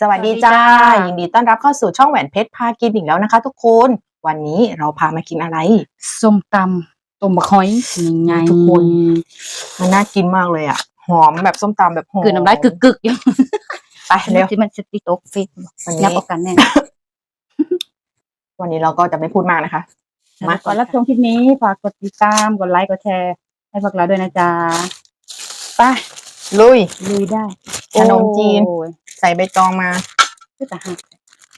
สวัสดีจ้าสวัสดีจ้า ยินดีต้อนรับเข้าสู่ช่องแหวนเพชรพากินอีกแล้วนะคะ ทุกคน วันนี้เราพามากินอะไร ส้มตำต้มบะคอยยังไงทุกคนมันน่ากินมากเลยอะ หอมแบบส้มตำแบบหอมคือน้ำลายกึกกึกๆอยู่ไปเร็วที่มันสติโต๊กฟิตวันนี้ยับออกกันแน่วันนี้เราก็จะไม่พูดมากนะคะ มาก่อนรับชมคลิปนี้ฝากกดติดตามกดไลค์กดแชร์ ให้พวกเราด้วยนะจ๊ะไปลุยลุยได้ขนมจีนโอ้ย ใส่ใบตองมาคือแต่หัก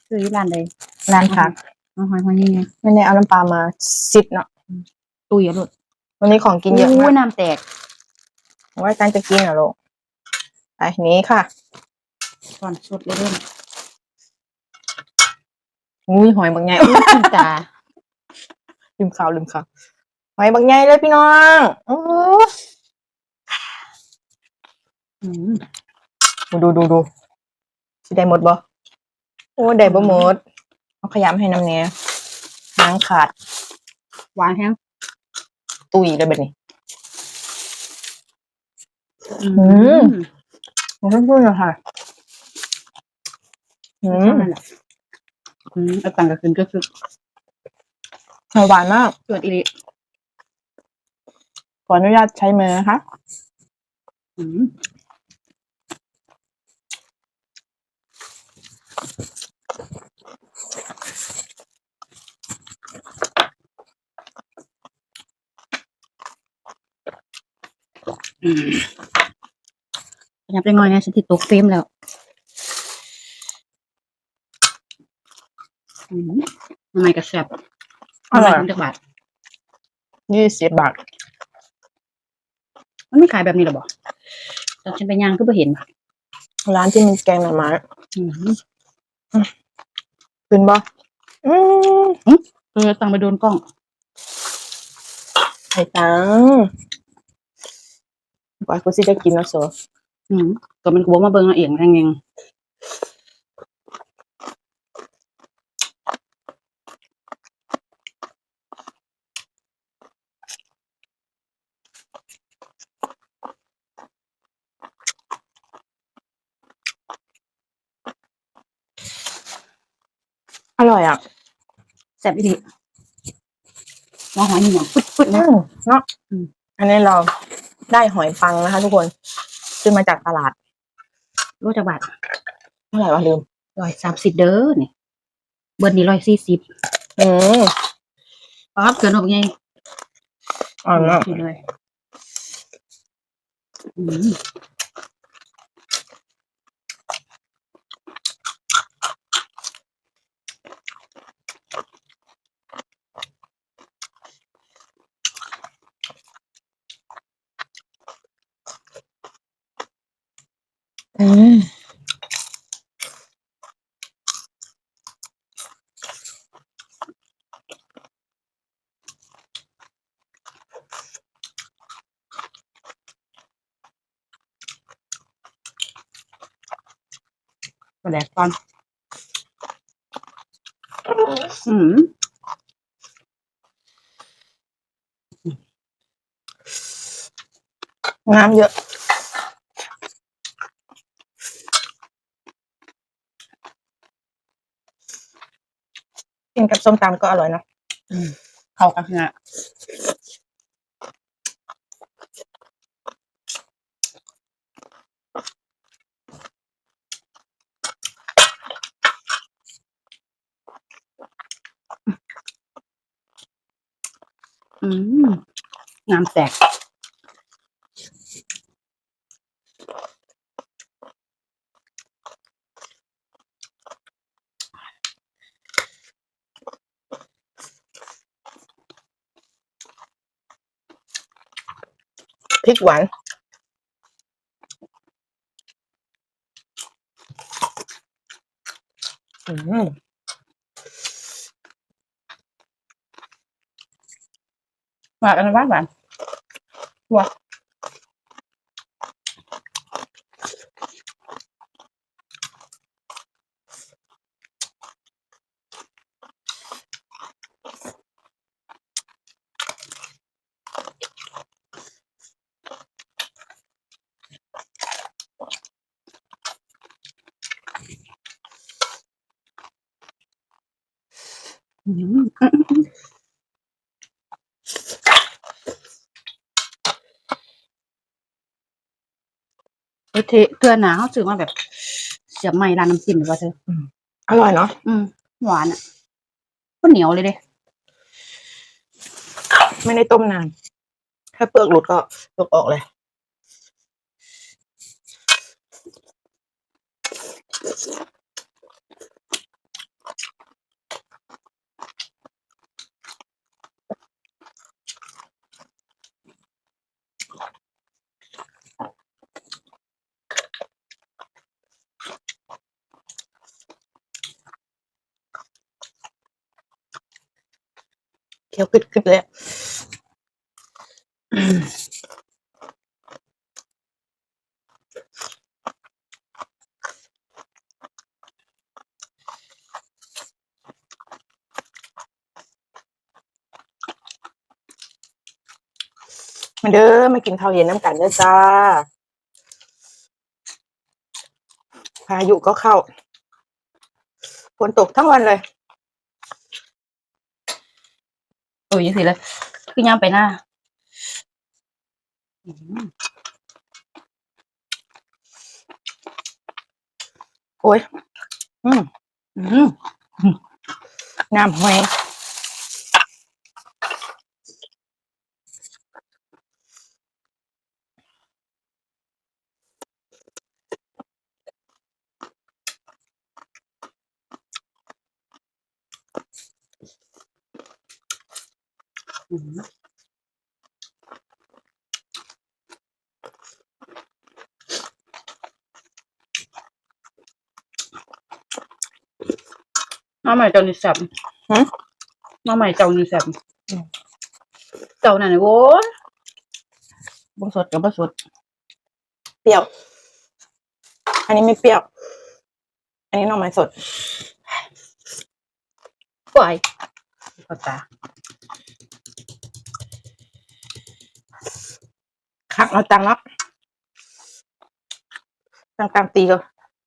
ซื้อที่ร้านเลยร้านผักเอาหอยหอยนี่ไงไม่ได้เอาน้ำปลามาซิดเนาะตุยอะลูกวันนี้ของกินเยอะโมากน้ำแตกว่าการจะกินเหรอลูกไปนี้ค่ะก่อนสดเลยเล่นอุ้ยหอยบางใหญ่อุ้ยขึ้นตาลืมข่าวลืมข่าวหอยบางใหญ่เลยพี่น้องอื้ออืมดูดูดู สิได้หมดบ่โอ้ได้บ่หมดเอาขยำให้น้ำเนี้ยหางขาด หวานแห้งตุยเลยแบบนี้ อืมมันก็พูดเลยค่ะอืมนั่นแหละอืมเอาตังค์กับคืนก็คือหวานมากตรวจอีริขออนุญาตใช้มือนะคะอืม อืมยับไปหน่อยนะฉันติดตกเฟรมแล้วอืมทำไมกระแซบอร่อยทำไมถึงจะบาทยี่สิบบาท มันไม่ขายแบบนี้หรอบอกตอนฉันไปย่างก็ไม่เห็นว่ะร้านที่มีแกงหน่อไม้อืม ขึ้นบ่อืมเออตังไปโดนกล้องไอ้ตังกว่ากูสิได้กินแล้วโซอืมก็มันกลัวมาเบิ่งเอาเองแรงเอง ร่อยอะแซ่บอีหลีว่าหอยนี่หยังปึ๊ดๆอืนะมเนาะอืม อันนี้เราได้หอยปังนะคะ ทุกคนซื้อมาจากตลาดโลจักบาทเท่าไหร่วะลืม ร้อยสามสิบเด้อนี่เบิร์ดนี่ร้อยสี่สิบอืมป๊าบเกินออกไงอร่อยมากนี่เลยอืม แดกตอนอืมน้ำเยอะ กินกับส้มตำก็อร่อยเนาะเข้ากันฮะ อืมงามแตกพริกหวานอืม หวานอะไรบ้างหวานหวาน เทเตือนหนาเขาซื้อมาแบบเสียบไม้ร้านน้ำจิ้มหรือว่าเธออร่อยเนาะอืมหวานอะก็เหนียวเลยเด้ไม่ได้ต้มนานแค่เปลือกหลุดก็ยกออกเลย เคี้ยวกึดๆเลยมาเด้อมากินข้าวเย็นน้ำกันเด้อจ้า พายุก็เข้าฝนตกทั้งวันเลย เออยังสิเลย คือย่างไปหน้าอืมโอ้ย อืม อืมน้ำหอย อืมมาใหม่เจ้านี่แซ่บฮะมาใหม่เจ้านี่แซ่บอืม เจ้านั่นน่ะโว้ยบ่สดกับบ่สดเปรี้ยว อันนี้ไม่เปรี้ยว อันนี้หน่อไม้สด ปล่อยเข้าตา คักเอาตังค์แล้วตังตังๆตีก็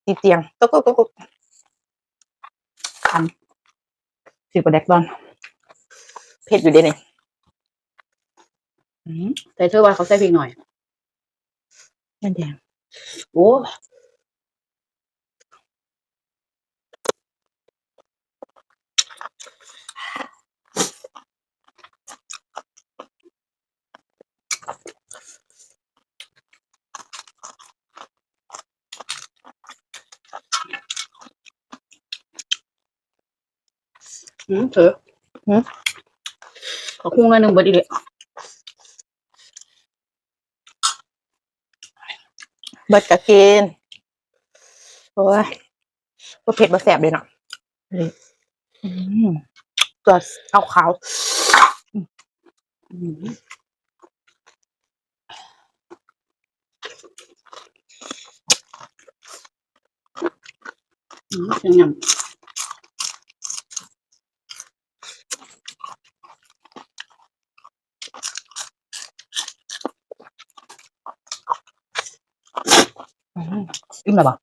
ตีเตียงก็ก็ก็ก็คันสิบกว่าแดกตอนเผ็ดอยู่ดีนี่อืมแต่เธอว่าเขาใส่พริกหน่อยมันแดงโอ้ อืมเธอหืมขอคุ้งหน่อยหนึ่งเบอร์ดีเลยเบิดกะกินโอ้ยบ่เผ็ดบ่แสบเลยเนาะนี่อืมตัวขาวขาวอืมอืมยังยัง ๆอืม อิ่มแล้วบ่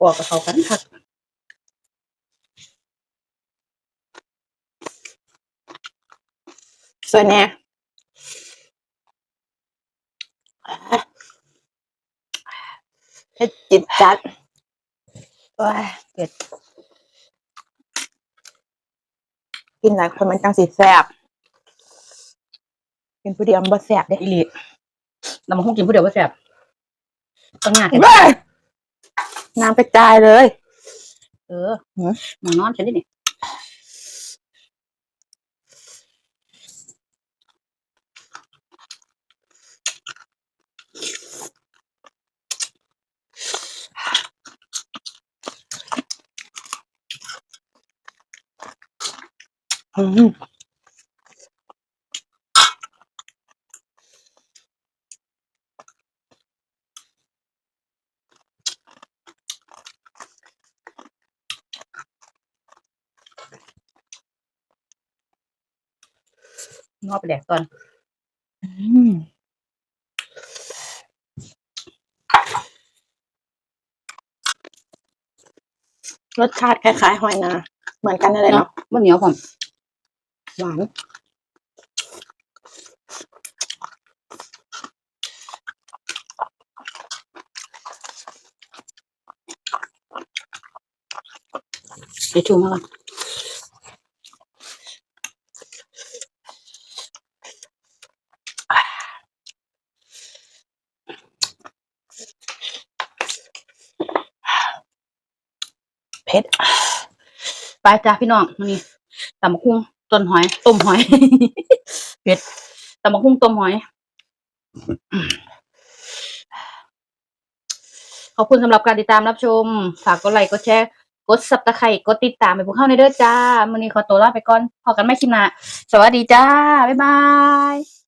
ออกกับเขากันค่ะส่วนเนี้ยเผ็ดจิตจัดโอ้ยเผ็ดกินหลายคนมันจังสิแสบ กินผู้เดียวมันบ่แสบเด้อีหลีเรามาคงกินผู้เดียวว่าแซ่บต้องงานกันเว้ยน้ำกระจายเลย เออหือหมอนอนฉันดินี่อืม งอปลาแดกก่อนรสชาติคล้ายๆหอยนา เหมือนกันอะไรเนาะมันเหนียวผมหวานเดี๋ยวชูมาก ไปจ้าพี่น้องมานี้ตำบักหุ่งต้นหอย ต้มหอย เผ็ดตำบักหุ่งต้มหอย ขอบคุณสำหรับการติดตามรับชม ฝากกดไลค์กดแชร์กดซับตะไคร่กดติดตามไปพวกเข้าในเด้อจ้า มือนี้ขอตัวลาไปก่อนพอกันไม่คลิปหน้าสวัสดีจ้า บ๊ายบาย